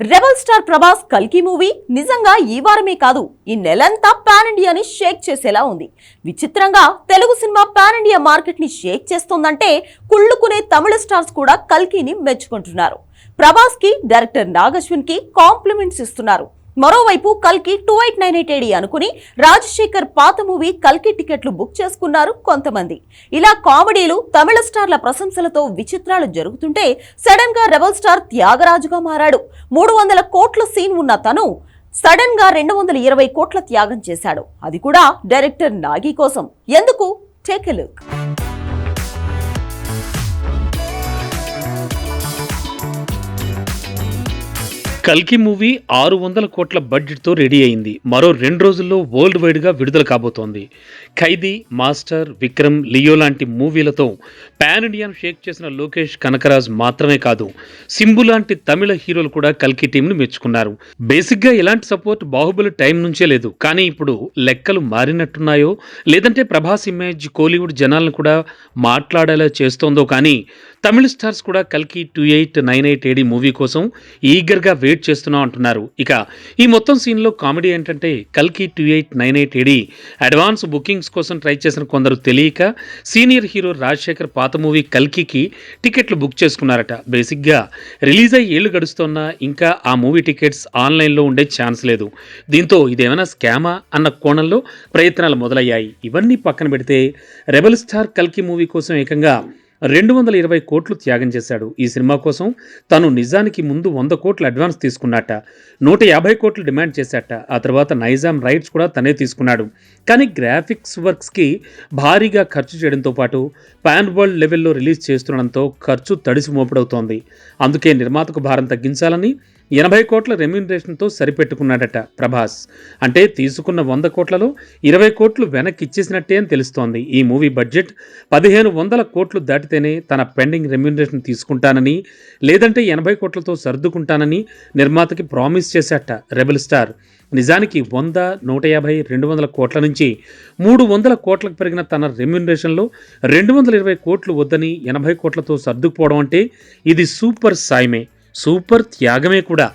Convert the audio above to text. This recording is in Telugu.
రెబల్ స్టార్ ప్రభాస్ కల్కి మూవీ నిజంగా ఈ వారమే కాదు ఈ నెలంతా పాన్ ఇండియాని షేక్ చేసేలా ఉంది. విచిత్రంగా తెలుగు సినిమా పాన్ ఇండియా మార్కెట్ని షేక్ చేస్తోందంటే కుళ్ళుకునే తమిళ స్టార్స్ కూడా కల్కిని మెచ్చుకుంటున్నారు. ప్రభాస్కి డైరెక్టర్ నాగశ్విన్కి కాంప్లిమెంట్స్ ఇస్తున్నారు. మరోవైపు కల్కి two eight nine eight AD అనుకుని రాజశేఖర్ పాత మూవీ కల్కి టికెట్లు బుక్ చేసుకున్నారు కొంతమంది. ఇలా కామెడీలు తమిళ స్టార్ల ప్రశంసలతో విచిత్రాలు జరుగుతుంటే సడన్గా రెబల్ స్టార్ త్యాగరాజుగా మారాడు. మూడు వందల కోట్ల సీన్ ఉన్న తను సడన్గా రెండు వందల ఇరవై కోట్ల త్యాగం చేశాడు. అది కూడా డైరెక్టర్ నాగి కోసం. ఎందుకు? Take a look. కల్కి మూవీ ఆరు వందల కోట్ల బడ్జెట్తో రెడీ అయింది. మరో రెండు రోజుల్లో వరల్డ్ వైడ్గా విడుదల కాబోతోంది. ఖైదీ మాస్టర్ విక్రమ్ లియో లాంటి మూవీలతో పాన్ ఇండియాను షేక్ చేసిన లోకేష్ కనకరాజ్ మాత్రమే కాదు సింబు లాంటి తమిళ హీరోలు కూడా కల్కి టీంను మెచ్చుకున్నారు. బేసిక్గా ఇలాంటి సపోర్ట్ బాహుబలి టైం నుంచే లేదు. కానీ ఇప్పుడు లెక్కలు మారినట్టున్నాయో లేదంటే ప్రభాస్ ఇమేజ్ కోలీవుడ్ జనాలను కూడా మాట్లాడేలా చేస్తోందో కానీ తమిళ స్టార్స్ కూడా కల్కి two eight nine eight AD movie కోసం ఈగర్గా వెయిట్ చేస్తున్నాం అంటున్నారు. ఇక ఈ మొత్తం సీన్లో కామెడీ ఏంటంటే కల్కి two eight nine eight AD advance bookings కోసం ట్రై చేసిన కొందరు తెలియక సీనియర్ హీరో రాజశేఖర్ పాత మూవీ కల్కికి టికెట్లు బుక్ చేసుకున్నారట. బేసిక్గా రిలీజ్ అయ్యి ఏళ్ళు గడుస్తున్నా ఇంకా ఆ మూవీ టికెట్స్ ఆన్లైన్లో ఉండే ఛాన్స్ లేదు. దీంతో ఇదేమైనా స్కామా అన్న కోణంలో ప్రయత్నాలు మొదలయ్యాయి. ఇవన్నీ పక్కన పెడితే రెబల్ స్టార్ కల్కి మూవీ కోసం ఏకంగా రెండు వందల ఇరవై కోట్లు త్యాగం చేశాడు. ఈ సినిమా కోసం తను నిజానికి ముందు వంద కోట్లు అడ్వాన్స్ తీసుకున్నట్ట. నూట యాభై కోట్లు డిమాండ్ చేశాట. ఆ తర్వాత నైజాం రైట్స్ కూడా తనే తీసుకున్నాడు. కానీ గ్రాఫిక్స్ వర్క్స్కి భారీగా ఖర్చు చేయడంతో పాటు పాన్ వరల్డ్ లెవెల్లో రిలీజ్ చేస్తుండడంతో ఖర్చు తడిసి మోపుడవుతోంది. అందుకే నిర్మాతకు భారం తగ్గించాలని ఎనభై కోట్ల రెమ్యూనరేషన్తో సరిపెట్టుకున్నాడట ప్రభాస్. అంటే తీసుకున్న వంద కోట్లలో ఇరవై కోట్లు వెనక్కి ఇచ్చేసినట్టే అని తెలుస్తోంది. ఈ మూవీ బడ్జెట్ పదిహేను వందల కోట్లు దాటితేనే తన పెండింగ్ రెమ్యూనరేషన్ తీసుకుంటానని లేదంటే ఎనభై కోట్లతో సర్దుకుంటానని నిర్మాతకి ప్రామిస్ చేశాట రెబల్ స్టార్. నిజానికి వంద నూట యాభై రెండు వందల కోట్ల నుంచి మూడు వందల కోట్లకు పెరిగిన తన రెమ్యూనరేషన్లో రెండు వందల ఇరవై కోట్లు వద్దని ఎనభై కోట్లతో సర్దుకుపోవడం అంటే ఇది సూపర్ సాయమే. సూపర్ త్యాగమే కూడా.